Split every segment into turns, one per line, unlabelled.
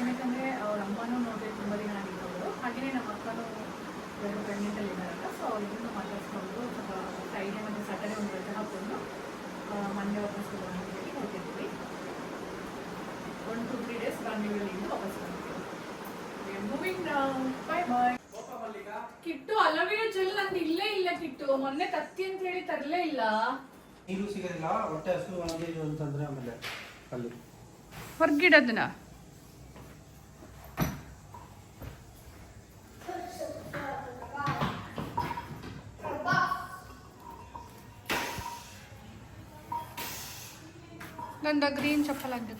ಏನಕ್ಕಂದರೆ ಅವ್ರ ಅಮ್ಮನೂ ನೋಡಿದ್ರೆ ತುಂಬ ದಿನ ಆಗಿದ್ದವರು. ಹಾಗೆಯೇ ನಮ್ಮ ಅಕ್ಕನೂ ಎರಡು ಪ್ರೆಗ್ನೆಂಟಲ್ಲಿ ಇದ್ದಾರಲ್ಲ ಸೊ ಅವ್ರಿಗೂ ಮಾತಾಡಿಸ್ಕೊಂಡು ಸ್ವಲ್ಪ ಫ್ರೈಡೆ ಮತ್ತು ಸ್ಯಾಟರ್ಡೇ ಒಂದು ರಜೆ ಹಾಕ್ಕೊಂಡು ಮಂಡೇ ವಾಪಸ್ ಬರೋಣ ಅಂತ ಹೇಳಿ ಹೋಗಿದ್ವಿ. ಒನ್ ಟು ತ್ರೀ ಡೇಸ್ ಬ್ಯಾಂಗ್ಳೂರಲ್ಲಿಂದ ವಾಪಸ್ ಬಂದಿದ್ದೀವಿ ಮೂವಿಂಗ್ ಬಾಯ್ ಬಾಯ್ ಕಿಟ್ಟು ಅಲವಿಯ ಜೆಲ್ ನಂದು ಇಲ್ಲೇ ಇಲ್ಲ ಕಿಟ್ಟು. ಮೊನ್ನೆ ತತ್ತಿ ಅಂತ ಹೇಳಿ ತರಲೇ ಇಲ್ಲ.
ನೀರು ಸಿಗೋದಿಲ್ಲ ಹೊಟ್ಟೆ ಹಸು ಅಂತಂದ್ರೆ ಆಮೇಲೆ. ಅಲ್ಲಿ.
ಹೊರ್ಗಿಡೋದನ್ನ? ನಂದ ಗ್ರೀನ್ ಚಪ್ಪಲ್ ಹಾಕಿ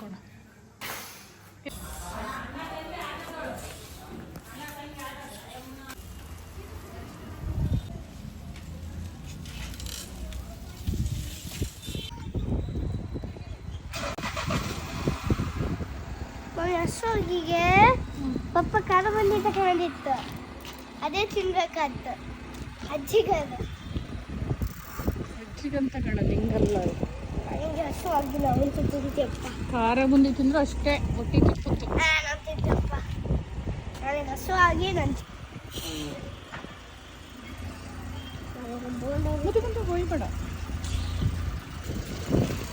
ಪಪ್ಪ ಖಾರ ಬಂದಿ ತಗೊಂಡಿತ್ತು ಅದೇ ತಿನ್ಬೇಕಾಯ್ತು ಅಜ್ಜಿಗದ.
ಅಜ್ಜಿಗಂತ ಕಣ ಹಿಂಗಲ್ಲ
ನನಗೆ ಹಸು ಆಗಿಲ್ಲ ಅವತ್ತು ತಿಂತೀಯಪ್ಪ
ಖಾರ ಮುಂದೆ ತಿಂದ್ರೆ ಅಷ್ಟೇ ಹೊಟ್ಟೆ ತಿಪ್ಪುತ್ತೆ
ನಾನು ತಿಂತಪ್ಪ ನನಗೆ ಹಸು ಆಗಿ ನಾನು
ಮುದುಕಂತ ಹೋಯ್ಬೇಡ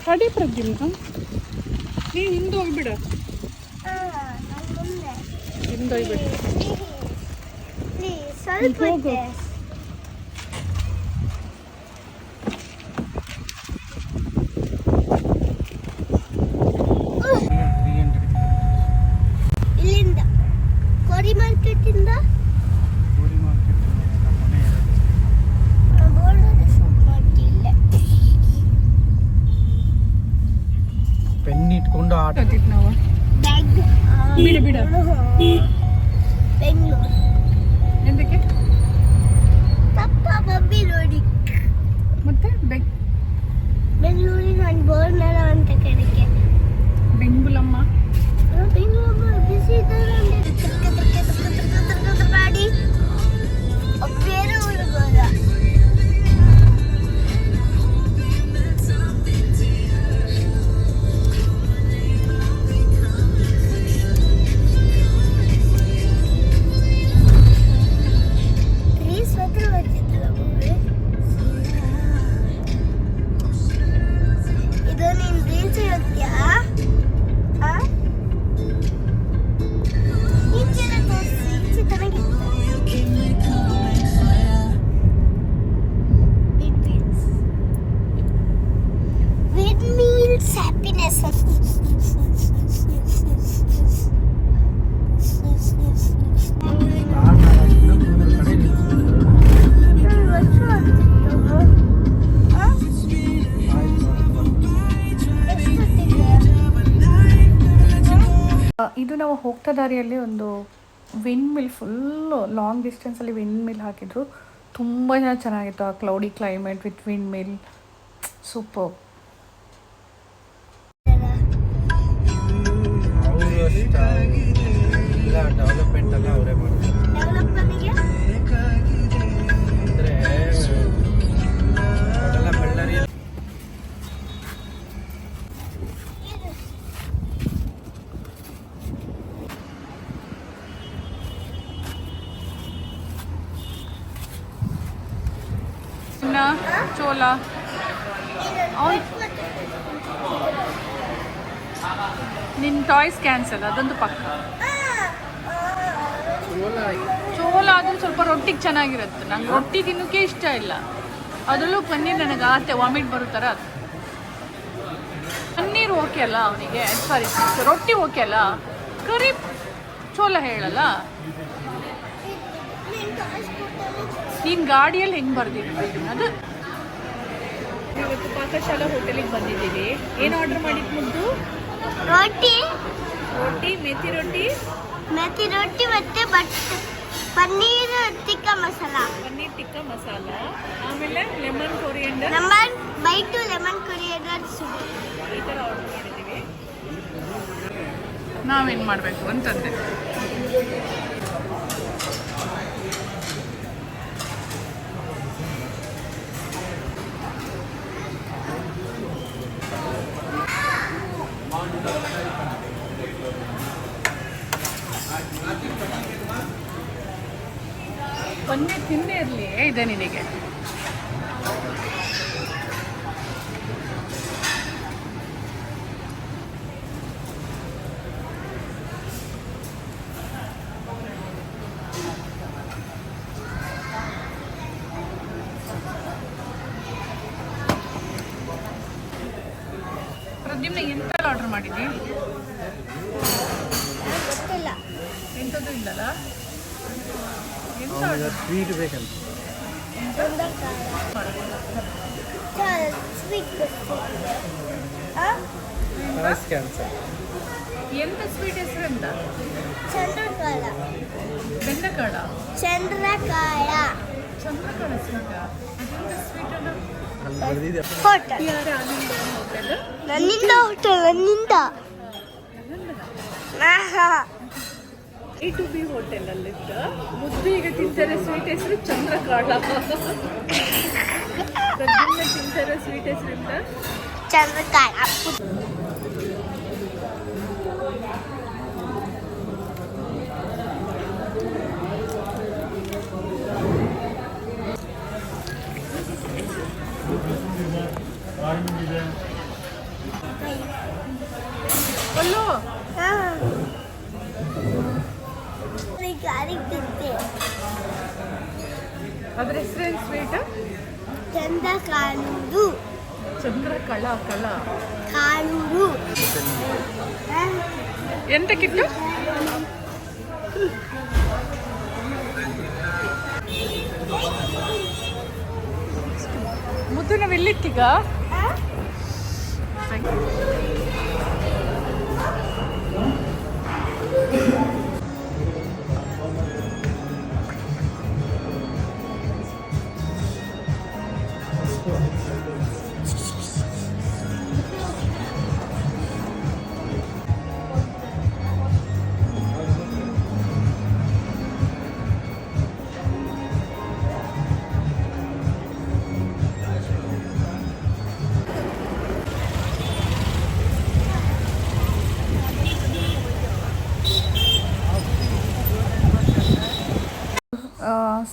ತಡಿ ಪ್ರದ್ಯುಮ್ನ ನೀನು ಹಿಂದೆ ಹೋಗ್ಬಿಡ.
ಮುಂದೆ
ಹಿಂದೆ ಹೋಗ್ಬಿಡ
ಪ್ಲೀಸ್ ಸ್ವಲ್ಪ
ಹೋಗು.
ಇದೆ.
ತ್ರೀ ಹಂಡ್ರೆಡ್
ಇಲ್ಲಿಂದ ಕೋರಿ ಮಾರ್ಕೆಟ್ ಇಂದ 你 ಇದು
ನಾವು ಹೋಗ್ತಾ ದಾರಿಯಲ್ಲಿ ಒಂದು ವಿಂಡ್ ಮಿಲ್ ಫುಲ್ಲು ಲಾಂಗ್ ಡಿಸ್ಟೆನ್ಸಲ್ಲಿ ವಿಂಡ್ ಮಿಲ್ ಹಾಕಿದ್ರು. ತುಂಬ ಚೆನ್ನಾಗಿತ್ತು ಆ
cloudy
climate with windmill
super ಚೋಲ ನಿನ್ ನಿನ್ನ ಟಾಯ್ಸ್ ಕ್ಯಾನ್ಸಲ್ ಅದೊಂದು ಪಕ್ಕ ಚೋಲ ಆದರೂ ಸ್ವಲ್ಪ ರೊಟ್ಟಿಗೆ ಚೆನ್ನಾಗಿರುತ್ತೆ. ನಂಗೆ ರೊಟ್ಟಿ ತಿನ್ನೋಕೆ ಇಷ್ಟ ಇಲ್ಲ. ಅದರಲ್ಲೂ ಪನ್ನೀರ್ ನನಗೆ ಆತೆ. ವಾಮಿಟ್ ಬರುತ್ತಾರ ಅದು. ಪನ್ನೀರ್ ಓಕೆ ಅಲ್ಲ ಅವನಿಗೆ. ಸಾರಿ ರೊಟ್ಟಿ ಓಕೆ ಅಲ್ಲ. ಕರಿ ಚೋಲ ಹೇಳಲ್ಲ. ನೀನು ಗಾಡಿಯಲ್ಲಿ ಹೆಂಗೆ ಬರ್ದಿರ್ಬೇಕು ಅದು ಇವತ್ತು ಪಾಕಶಾಲಾ ಹೋಟೆಲಿಗೆ ಬಂದಿದ್ದೀವಿ. ಏನು ಆರ್ಡರ್ ಮಾಡಿದ್ದು ಮುದ್ದು?
ರೊಟ್ಟಿ
ರೊಟ್ಟಿ ಮೆಥಿ ರೊಟ್ಟಿ
ಮೆಥಿ ರೊಟ್ಟಿ ಮತ್ತೆ ಬಟ್ ಪನ್ನೀರ್ ಟಿಕ್ಕ ಮಸಾಲ.
ಪನ್ನೀರ್ ಟಿಕ್ಕ ಮಸಾಲ. ಆಮೇಲೆ lemon coriander.
Lemon by two lemon coriander soup
ಈ ಥರ ಆರ್ಡರ್ ಮಾಡಿದ್ದೀವಿ. ನಾವೇನು ಮಾಡಬೇಕು ಅಂತಂದೆ.
ಇದೆ ನಿನಗೆ. ಪ್ರದ್ಯುಮ್ನ ಎಂತ ಆರ್ಡರ್ ಮಾಡಿದ್ದಿ?
ಗೊತ್ತಿಲ್ಲ.
ಎಂಥದ್ದು ಇಲ್ಲಲ್ಲ? ಎಂತ ಆರ್ಡರ್
ಸ್ವೀಟ್ ಬೇಕಂತ
ಸ್ವೀಟ್
ಕ್ಯಾನ್ಸರ್
ಎಂತ ಸ್ವೀಟ್ ಹೆಸರು ಎಂತ
ಚಂದ್ರಕಾಳ
ಬೆಂದಕಾಳ
ಚಂದ್ರಕಾಳ
ಚಂದ್ರಕಾಳ ಸ್ವೀಟ ಅದೆಂತ ಸ್ವೀಟ್ ಅಲ್ಲ
ಅಲ್ಲಿ ಬರ್ದಿದೆ
ಹೋಟೆಲ್
ಯಾರು ಅಲ್ಲಿಂದ ಹೋಟೆಲ್
ನನ್ನಿಂದ ಹೋಟೆಲ್ ನನ್ನಿಂದ ಆಹಾ.
ಎ ಟು ಬಿ ಹೋಟೆಲ್ ಅಲ್ಲಿದ್ದ ಮುದ್ದು ಈಗ ತಿಂತಾರೆ ಸ್ವೀಟ್ ಹೆಸರು ಚಂದ್ರಕಾಳ ಪ್ರದ್ಯುಮ್ನ ತಿಂತಾರೆ ಸ್ವೀಟ್ ಹೆಸರಿಂದ
ಚಂದ್ರಕಾಳ
ಅಲ್ಲೋ
ಗಾಡಿ ತಿಂತೆ
ಅದ್ರ ಹೆಸರೇನು ಸ್ವೀಟ್
ಚಂದ ಕಾಣುವುದು
ಚಂದ್ರಕಳ ಕಳ
ಕಾಣುವುದು
ಎಂತಕ್ಕಿತ್ತು ಮುದ್ದು ನಾವು ಎಲ್ಲಿತ್ತೀಗ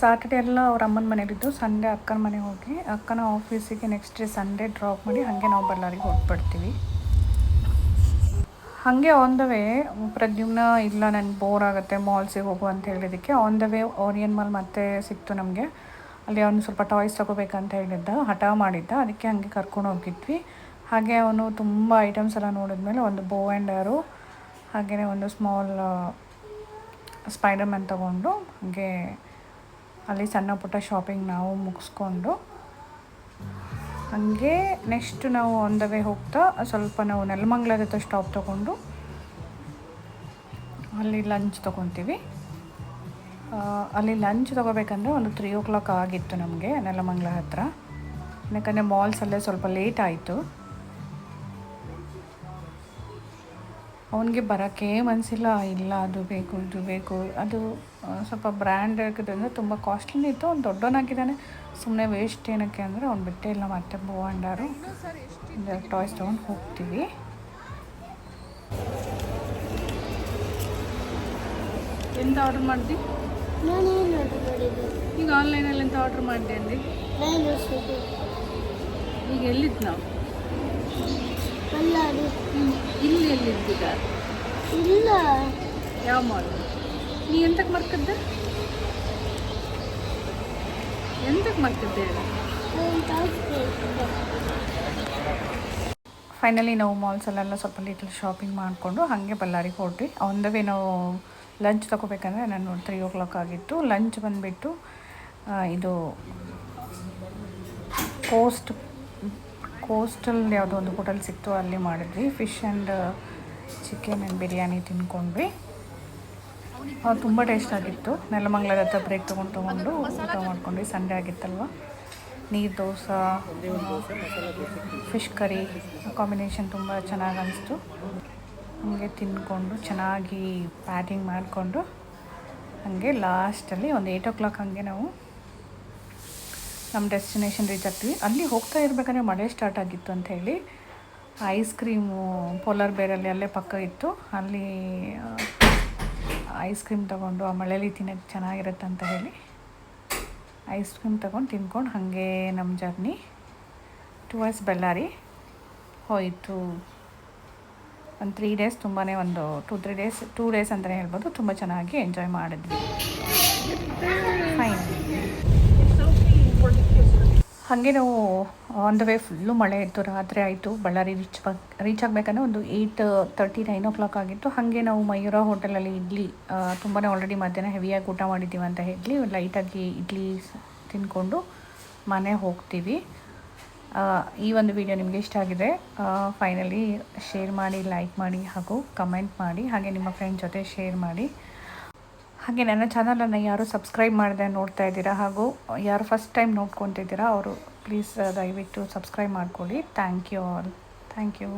ಸಾಟರ್ಡೆ ಎಲ್ಲ ಅವ್ರ ಅಮ್ಮನ ಮನೇಲಿದ್ದು ಸಂಡೇ ಅಕ್ಕನ ಮನೆಗೆ ಹೋಗಿ, ಅಕ್ಕನ ಆಫೀಸಿಗೆ ನೆಕ್ಸ್ಟ್ ಡೇ ಸಂಡೇ ಡ್ರಾಪ್ ಮಾಡಿ ಹಾಗೆ ನಾವು ಬಳ್ಳಾರಿಗೆ ಹೊರಟ್ಬಿಡ್ತೀವಿ. ಹಾಗೆ ಆನ್ ದ ವೇ ಪ್ರದ್ಯುಮ್ನ ಇಲ್ಲ ನನಗೆ ಬೋರ್ ಆಗುತ್ತೆ ಮಾಲ್ಸಿಗೆ ಹೋಗು ಅಂತ ಹೇಳಿದ್ದಕ್ಕೆ on the way Orion mall ಮತ್ತೆ ಸಿಕ್ತು ನಮಗೆ. ಅಲ್ಲಿ ಅವನು ಸ್ವಲ್ಪ ಟಾಯ್ಸ್ ತೊಗೋಬೇಕಂತ ಹೇಳಿದ್ದ, ಹಠ ಮಾಡಿದ್ದ, ಅದಕ್ಕೆ ಹಾಗೆ ಕರ್ಕೊಂಡು ಹೋಗಿದ್ವಿ. ಹಾಗೆ ಅವನು ತುಂಬ ಐಟಮ್ಸ್ ಎಲ್ಲ ನೋಡಿದ್ಮೇಲೆ ಒಂದು ಬೋ ಆ್ಯಂಡ್ ಆರು ಹಾಗೆಯೇ ಒಂದು ಸ್ಮಾಲ್ ಸ್ಪೈಡರ್ ಮ್ಯಾನ್ ತೊಗೊಂಡು ಹಾಗೆ ಅಲ್ಲಿ ಸಣ್ಣ ಪುಟ್ಟ ಶಾಪಿಂಗ್ ನಾವು ಮುಗಿಸ್ಕೊಂಡು ಹಾಗೆ ನೆಕ್ಸ್ಟ್ ನಾವು ಆನ್ ದ ಹೋಗ್ತಾ ಸ್ವಲ್ಪ ನಾವು ನೆಲಮಂಗ್ಲದ ಹತ್ರ ಸ್ಟಾಪ್ ತೊಗೊಂಡು ಅಲ್ಲಿ ಲಂಚ್ ತೊಗೊತೀವಿ. ಅಲ್ಲಿ ಲಂಚ್ ತೊಗೋಬೇಕಂದ್ರೆ ಒಂದು ತ್ರೀ ಓ ಕ್ಲಾಕ್ ಆಗಿತ್ತು ನಮಗೆ ನೆಲಮಂಗ್ಲ ಹತ್ರ. ಯಾಕಂದರೆ ಮಾಲ್ಸಲ್ಲೇ ಸ್ವಲ್ಪ ಲೇಟ್ ಆಯಿತು. ಅವನಿಗೆ ಬರೋಕ್ಕೇ ಮನಸ್ಸಿಲ್ಲ ಇಲ್ಲ ಅದು ಬೇಕು ಇದು ಬೇಕು. ಅದು ಸ್ವಲ್ಪ ಬ್ರ್ಯಾಂಡ್ ಆಗಿದ್ದರಿಂದ ತುಂಬ ಕಾಸ್ಟ್ಲಿ ಇತ್ತು. ಅವ್ನು ದೊಡ್ಡವನಾಗಿದ್ದಾನೆ. ಸುಮ್ಮನೆ ವೇಸ್ಟ್ ಏನಕ್ಕೆ ಅಂದರೆ ಅವ್ನು ಬಿಟ್ಟೇ ಇಲ್ಲ. ಮತ್ತೆ ಬೋ ಅಂಡಾರು ಟಾಯ್ಸ್ ತೊಗೊಂಡು ಹೋಗ್ತೀವಿ. ಎಂತ ಆರ್ಡರ್ ಮಾಡಿದ್ವಿ
ಮಾಡಿದ್ದು?
ಈಗ ಆನ್ಲೈನಲ್ಲಿ ಎಂತ ಆರ್ಡರ್ ಮಾಡಿದೆ ಅಂದಿ? ಈಗ ಎಲ್ಲಿದ್ದು ನಾವು
ಬಳ್ಳಾರಿ
ಇಲ್ಲಿ ಎಲ್ಲಿದ್ದೀಗ
ಇಲ್ಲ.
ಯಾವ ಮಾಲ್ ನೀ ಎಂತಕ್ಕೆ ಮರ್ಕದ್ದೆ ಎಂತಕ್ಕೆ ಮರ್ಕದ್ದೆ ಫೈನಲಿ ನಾವು ಮಾಲ್ಸಲ್ಲೆಲ್ಲ ಸ್ವಲ್ಪ ಲಿಟಲ್ ಶಾಪಿಂಗ್ ಮಾಡಿಕೊಂಡು ಹಾಗೆ ಬಳ್ಳಾರಿಗೆ ಹೊರಟ್ವಿ ಆನ್ ದ ವೇ ನಾವು ಲಂಚ್ ತಗೋಬೇಕಂದ್ರೆ ನಾನು ತ್ರೀ ಓ ಕ್ಲಾಕ್ ಆಗಿತ್ತು. ಲಂಚ್ ಬಂದುಬಿಟ್ಟು ಇದು ಕೋಸ್ಟ್ ಕೋಸ್ಟಲ್ ಯಾವುದೋ ಒಂದು ಹೋಟೆಲ್ ಸಿಕ್ತು, ಅಲ್ಲಿ ಮಾಡಿದ್ವಿ. Fish and chicken and biryani ತಿನ್ಕೊಂಡ್ವಿ. ತುಂಬ ಟೇಸ್ಟ್ ಆಗಿತ್ತು. ನೆಲಮಂಗ್ಲದ ಹತ್ರ ಬ್ರೇಕ್ ತೊಗೊಂಡು ತೊಗೊಂಡು ಊಟ ಮಾಡ್ಕೊಂಡ್ವಿ. ಸಂಡೆ ಆಗಿತ್ತಲ್ವ? ನೀರು ದೋಸೆ ಫಿಶ್ ಕರಿ ಕಾಂಬಿನೇಷನ್ ತುಂಬ ಚೆನ್ನಾಗಿ ಅನಿಸ್ತು. ಹಾಗೆ ತಿಂದ್ಕೊಂಡು ಚೆನ್ನಾಗಿ ಪ್ಯಾಟಿಂಗ್ ಮಾಡಿಕೊಂಡು, ಹಾಗೆ ಲಾಸ್ಟಲ್ಲಿ ಒಂದು ಏಯ್ಟ್ ಓ ಕ್ಲಾಕ್ ಹಾಗೆ ನಾವು ನಮ್ಮ ಡೆಸ್ಟಿನೇಷನ್ ರೀಚ್ ಆಗ್ತೀವಿ. ಅಲ್ಲಿ ಹೋಗ್ತಾ ಇರಬೇಕಾದ್ರೆ ಮಳೆ ಸ್ಟಾರ್ಟ್ ಆಗಿತ್ತು ಅಂತ ಹೇಳಿ ಐಸ್ ಕ್ರೀಮು ಪೋಲಾರ್ ಬೇರಲ್ಲಿ ಅಲ್ಲೇ ಪಕ್ಕ ಇತ್ತು. ಅಲ್ಲಿ ಐಸ್ ಕ್ರೀಮ್ ತೊಗೊಂಡು ಆ ಮಳೇಲಿ ತಿನ್ನೋಕ್ಕೆ ಚೆನ್ನಾಗಿರುತ್ತೆ ಅಂತ ಹೇಳಿ ಐಸ್ ಕ್ರೀಮ್ ತೊಗೊಂಡು ತಿನ್ಕೊಂಡು ಹಾಗೆ ನಮ್ಮ ಜರ್ನಿ ಟುವರ್ಡ್ಸ್ ಬಳ್ಳಾರಿ ಹೋಯಿತು. ಒಂದು ತ್ರೀ ಡೇಸ್ ತುಂಬಾ ಒಂದು two three days two days ಅಂತಲೇ ಹೇಳ್ಬೋದು. ತುಂಬ ಚೆನ್ನಾಗಿ ಎಂಜಾಯ್ ಮಾಡಿದ್ವಿ. ಫೈನ್ ಹಾಗೆ ನಾವು ಆನ್ ದ ವೇ ಫುಲ್ಲು ಮಳೆ ಇತ್ತು, ರಾತ್ರಿ ಆಯಿತು, ಬಳ್ಳಾರಿ ರೀಚ್ ರೀಚ್ ಆಗಬೇಕಂದ್ರೆ ಒಂದು eight thirty nine o'clock ಆಗಿತ್ತು. ಹಾಗೆ ನಾವು ಮಯೂರ ಹೋಟೆಲಲ್ಲಿ ಇಡ್ಲಿ ತುಂಬಾ ಆಲ್ರೆಡಿ ಮಧ್ಯಾಹ್ನ ಹೆವಿಯಾಗಿ ಊಟ ಮಾಡಿದ್ದೀವಿ ಅಂತ ಹೇಳಿ ಲೈಟಾಗಿ ಇಡ್ಲಿ ತಿನ್ಕೊಂಡು ಮನೆ ಹೋಗ್ತೀವಿ. ಈ ಒಂದು ವಿಡಿಯೋ ನಿಮಗೆ ಇಷ್ಟ ಆಗಿದೆ ಫೈನಲಿ ಶೇರ್ ಮಾಡಿ ಲೈಕ್ ಮಾಡಿ ಹಾಗೂ ಕಮೆಂಟ್ ಮಾಡಿ, ಹಾಗೆ ನಿಮ್ಮ ಫ್ರೆಂಡ್ ಜೊತೆ ಶೇರ್ ಮಾಡಿ. ಹಾಗೆ ನನ್ನ ಚಾನಲನ್ನು ಯಾರು ಸಬ್ಸ್ಕ್ರೈಬ್ ಮಾಡಿದೆ ನೋಡ್ತಾ ಇದ್ದೀರಾ ಹಾಗೂ ಯಾರು ಫಸ್ಟ್ ಟೈಮ್ ನೋಡ್ಕೊತಿದ್ದೀರಾ, ಅವರು ಪ್ಲೀಸ್ ದಯವಿಟ್ಟು ಸಬ್ಸ್ಕ್ರೈಬ್ ಮಾಡ್ಕೊಳ್ಳಿ. Thank you all thank you